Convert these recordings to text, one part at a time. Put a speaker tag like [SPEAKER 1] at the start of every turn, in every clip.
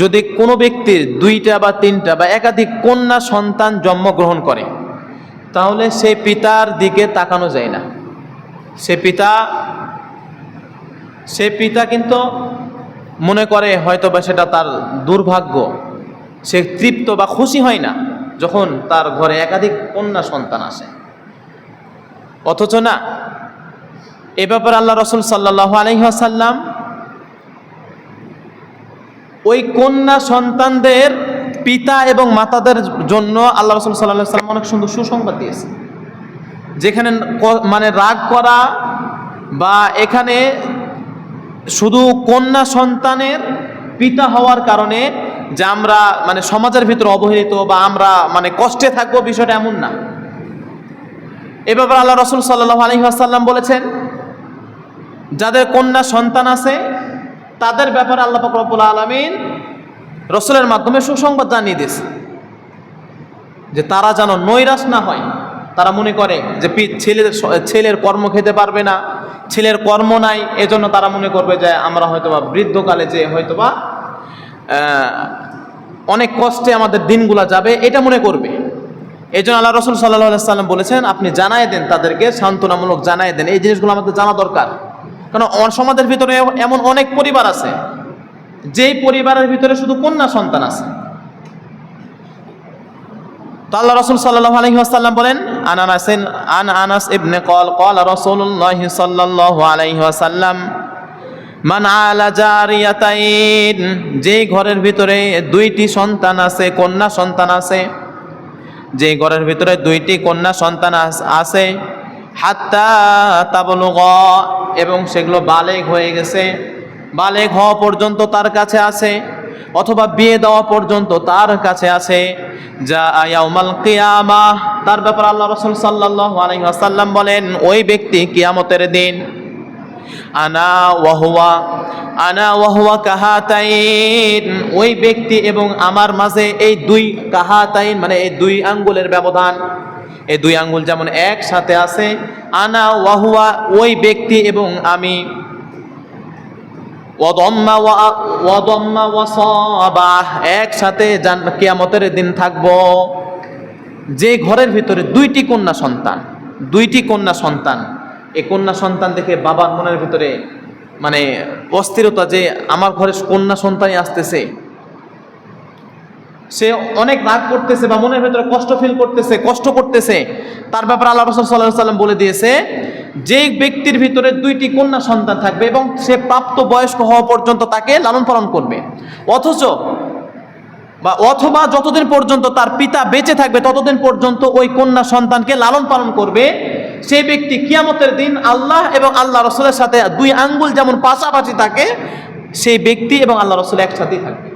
[SPEAKER 1] যদি কোনো ব্যক্তির দুইটা বা তিনটা বা একাধিক কন্যা সন্তান জন্মগ্রহণ করে, তাহলে সে পিতার দিকে তাকানো যায় না। সে পিতা সে পিতা কিন্তু মনে করে হয়তো বা সেটা তার দুর্ভাগ্য, সে তৃপ্ত বা খুশি হয় না যখন তার ঘরে একাধিক কন্যা সন্তান আসে। অথচ না, এ ব্যাপারে আল্লাহ রসুল সাল্লাহ আলহিহাসাল্লাম ওই কন্যা সন্তানদের পিতা এবং মাতাদের জন্য আল্লাহ রসুল সাল্লাহ সাল্লাম অনেক সুন্দর সুসংবাদ দিয়েছে। যেখানে মানে রাগ করা বা এখানে শুধু কন্যা সন্তানের পিতা হওয়ার কারণে যে আমরা মানে সমাজের ভিতরে অবহেলিত বা আমরা মানে কষ্টে থাকব বিষয়টা এমন না। এ ব্যাপারে আল্লাহ রসুল সাল্লাহ আলহি আসাল্লাম বলেছেন, যাদের কন্যা সন্তান আছে তাদের ব্যাপারে আল্লাহ রব্বুল আলমিন রসুলের মাধ্যমে সুসংবাদ জানিয়ে দিয়েছে। যে তারা যেন নৈরাশ না হয়। তারা মনে করে যে ছেলের ছেলের কর্ম খেতে পারবে না। ছেলের কর্ম নাই, এজন্য তারা মনে করবে যে আমরা হয়তোবা বৃদ্ধকালে যে হয়তোবা অনেক কষ্টে আমাদের দিনগুলা যাবে, এটা মনে করবে। এই জন্য আল্লাহ রসুল সাল্লাহ সাল্লাম বলেছেন, আপনি জানাই দেন তাদেরকে, সান্ত্বনামূলক জানাই দেন। এই জিনিসগুলো আমাদের জানা দরকার। কারণ সমাজের ভিতরে এমন অনেক পরিবার আছে, যেই পরিবারের ভিতরে শুধু কন্যা সন্তান আছে। তো রসুল সাল্লাহ আলহিহাসাল্লাম বলেন, আন আনাসেন আন আনাস ইবনে কল কল রসুল্লাহ সাল্লাহ আলহিহাসাল্লাম মান আলা জারিয়াতাইন যে ঘরের ভিতরে দুইটি সন্তান আছে, কন্যা সন্তান আছে যে ঘরের ভিতরে দুইটি কন্যা সন্তান আছে, হাত্তা তাবলুগ এবং সেগুলো বালেগ হয়ে গেছে। বালেগ হওয়া পর্যন্ত তার কাছে আছে, অথবা বিয়ে দেওয়া পর্যন্ত তার কাছে আছে। যা আয়াউমাল কিয়ামা, তার ব্যাপারে আল্লাহ রসুল সাল্লাহ আলহিহাসাল্লাম বলেন, ওই ব্যক্তি কিয়ামতের দিন, আনা ওয়াহুয়া আনা ওয়াহুয়া কাহাতাইন, ওই ব্যক্তি এবং আমার মাঝে এই দুই কাহাতাইন মানে এই দুই আঙ্গুলের ব্যবধান এই দুই আঙ্গুল যেমন একসাথে আছে, আনা ওয়াহুয়া ওই ব্যক্তি এবং আমি। একসাথে কিয়ামতের দিন থাকব। যে ঘরের ভিতরে দুইটি কন্যা সন্তান, দুইটি কন্যা সন্তান, এই কন্যা সন্তান দেখে বাবার মনের ভিতরে মানে অস্থিরতা যে আমার ঘরে কন্যা সন্তানই আসতেছে সে অনেক রাগ করতেছে বা মনের ভিতরে কষ্ট ফিল করতেছে, কষ্ট করতেছে। তার ব্যাপারে আল্লাহ রসুল সাল্লাহ সাল্লাম বলে দিয়েছে যে ব্যক্তির ভিতরে দুইটি কন্যা সন্তান থাকবে এবং সে প্রাপ্ত বয়স্ক হওয়া পর্যন্ত তাকে লালন পালন করবে। অথচ বা অথবা যতদিন পর্যন্ত তার পিতা বেঁচে থাকবে, ততদিন পর্যন্ত ওই কন্যা সন্তানকে লালন পালন করবে। সেই ব্যক্তি কিয়ামতের দিন আল্লাহ এবং আল্লাহ রসুলের সাথে দুই আঙ্গুল যেমন পাশাপাশি থাকে, সেই ব্যক্তি এবং আল্লাহ রসুল একসাথেই থাকবে।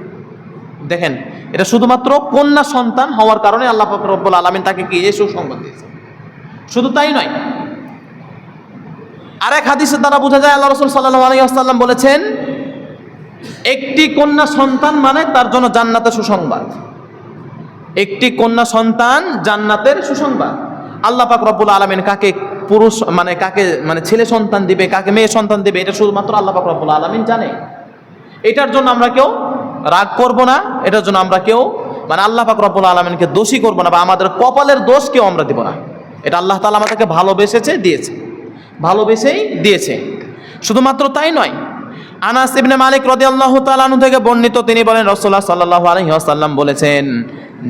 [SPEAKER 1] দেখেন, এটা শুধুমাত্র কন্যা সন্তান হওয়ার কারণে আল্লাহ রব্বুল আলমিন তাকে কি এই সুসংবাদ দিয়েছে শুধু তাই নয়, আরেক হাদিসের দ্বারা বোঝা যায় আল্লাহ রসুল সাল্লাহ আলাইসাল্লাম বলেছেন, একটি কন্যা সন্তান মানে তার জন্য জান্নাতের সুসংবাদ। একটি কন্যা সন্তান জান্নাতের সুসংবাদ। আল্লাহ পাক রব্বুল আলমিন কাকে পুরুষ মানে কাকে মানে ছেলে সন্তান দিবে, কাকে মেয়ে সন্তান দিবে, এটা শুধুমাত্র আল্লাহ পাক রব্বুল আলমিন জানে। এটার জন্য আমরা কেউ রাগ করব না, এটার জন্য আমরা কেউ মানে আল্লাহ পাক রব্বুল আলমিনকে দোষী করব না বা আমাদের কপালের দোষ কেউ আমরা দিব না। এটা আল্লাহ তালা আমাদেরকে ভালোবেসেছে, দিয়েছে। ভালোবেসেই দিয়েছে। শুধুমাত্র তাই নয়, আনাস ইবনে মালিক রাদিয়াল্লাহু তাআলা আনহু থেকে বর্ণিত তিনি বলেন, রাসূলুল্লাহ সাল্লাল্লাহু আলাইহি ওয়াসাল্লাম বলেছেন,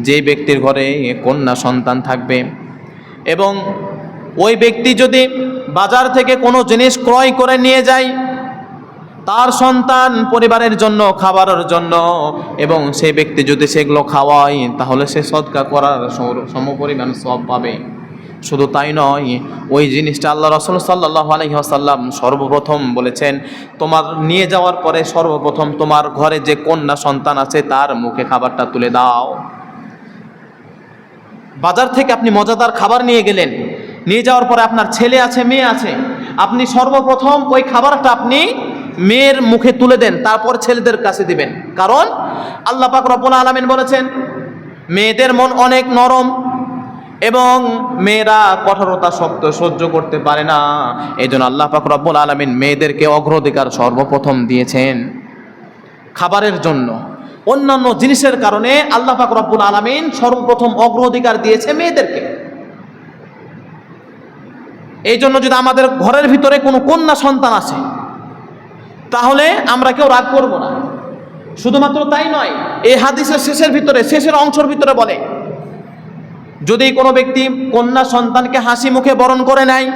[SPEAKER 1] যে ব্যক্তির ঘরে কন্যা সন্তান থাকবে এবং ওই ব্যক্তি যদি বাজার থেকে কোনো জিনিস ক্রয় করে নিয়ে যায় তার সন্তান পরিবারের জন্য, খাবারের জন্য, এবং সেই ব্যক্তি যদি সেগুলো খাওয়ায়, তাহলে সে সদকা করার সম- সমপরিমাণ সব পাবে। শুধু তাই নয়, ওই জিনিসটা আল্লাহ রসুল সাল্লাহ আলহিহাসাল্লাম সর্বপ্রথম বলেছেন, তোমার নিয়ে যাওয়ার পরে সর্বপ্রথম তোমার ঘরে যে কন্যা সন্তান আছে, তার মুখে খাবারটা তুলে দাও। বাজার থেকে আপনি মজাদার খাবার নিয়ে গেলেন, নিয়ে যাওয়ার পরে আপনার ছেলে আছে, মেয়ে আছে, আপনি সর্বপ্রথম ওই খাবারটা আপনি মেয়ের মুখে তুলে দেন, তারপর ছেলেদের কাছে দিবেন। কারণ আল্লাহ পাক রব্বুল আলামিন বলেছেন, মেয়েদের মন অনেক নরম এবং মেয়েরা কঠোরতা শক্ত সহ্য করতে পারে না। এই জন্য আল্লাহ পাক রব্বুল আলামিন মেয়েদেরকে অগ্রাধিকার সর্বপ্রথম দিয়েছেন খাবারের জন্য। অন্যান্য জিনিসের কারণে আল্লাহ পাক রব্বুল আলমিন সর্বপ্রথম অগ্রাধিকার দিয়েছে মেয়েদেরকে। এই জন্য যদি আমাদের ঘরের ভিতরে কোনো কন্যা সন্তান আছে তাহলে আমরা কেউ রাগ করব না। শুধুমাত্র তাই নয়, এই হাদিসের শেষের ভিতরে, শেষের অংশের ভিতরে বলে, যদি কোনো ব্যক্তি কন্যা সন্তানকে হাসি মুখে বরণ করে নেয়,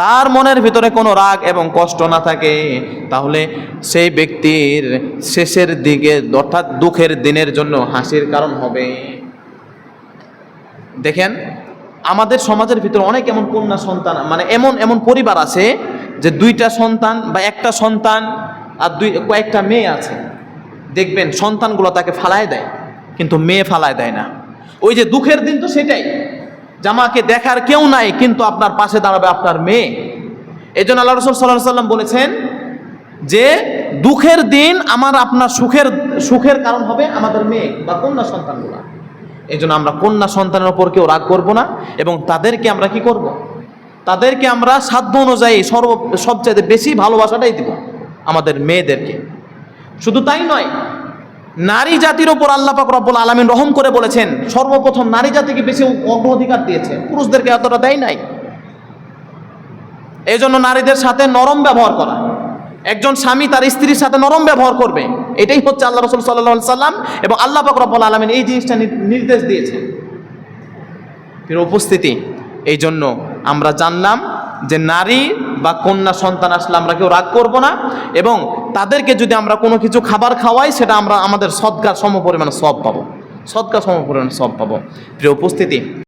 [SPEAKER 1] তার মনের ভিতরে কোনো রাগ এবং কষ্ট না থাকে, তাহলে সেই ব্যক্তির শেষের দিকে, অর্থাৎ দুঃখের দিনের জন্য হাসির কারণ হবে। দেখেন, আমাদের সমাজের ভিতরে অনেক এমন কন্যা সন্তান মানে এমন এমন পরিবার আছে যে দুইটা সন্তান বা একটা সন্তান আর দুই, কয়েকটা মেয়ে আছে, দেখবেন সন্তানগুলো তাকে ফালায় দেয়, কিন্তু মেয়ে ফালায় দেয় না। ওই যে দুঃখের দিন তো সেটাই জামাকে দেখার কেউ নাই, কিন্তু আপনার পাশে দাঁড়াবে আপনার মেয়ে। এই জন্য আল্লাহ রসুল সাল্লাহ সাল্লাম বলেছেন যে, দুঃখের দিন আমার আপনার সুখের সুখের কারণ হবে আমাদের মেয়ে বা কন্যা সন্তানগুলা। এই জন্য আমরা কন্যা সন্তানের ওপর কেউ রাগ করব না, এবং তাদেরকে আমরা কি করব। তাদেরকে আমরা সাধ্য অনুযায়ী সর্ব সবচাইতে বেশি ভালোবাসাটাই দিব আমাদের মেয়েদেরকে। শুধু তাই নয়, নারী জাতির ওপর আল্লাহ পাক রব্বুল আলমিন রহম করে বলেছেন, সর্বপ্রথম নারী জাতিকে বেশি অগ্রাধিকার দিয়েছে। পুরুষদেরকে এতটা দেয় নাই। এই জন্য নারীদের সাথে নরম ব্যবহার করা। একজন স্বামী তার স্ত্রীর সাথে নরম ব্যবহার করবে, এটাই হচ্ছে আল্লাহ রসুল সাল্লাহ সাল্লাম এবং আল্লাহ পাক রব্বুল আলমিন এই জিনিসটা নির্দেশ দিয়েছেন। উপস্থিতি এই জন্য আমরা জানলাম যে নারী বা কন্যা সন্তান আসলে আমরা কেউ রাগ করব না এবং তাদেরকে যদি আমরা কোনো কিছু খাবার খাওয়াই, সেটা আমরা আমাদের সৎকার সম পরিমাণে সব পাবো। সৎকার সম পরিমাণে সব পাবো। প্রিয় উপস্থিতি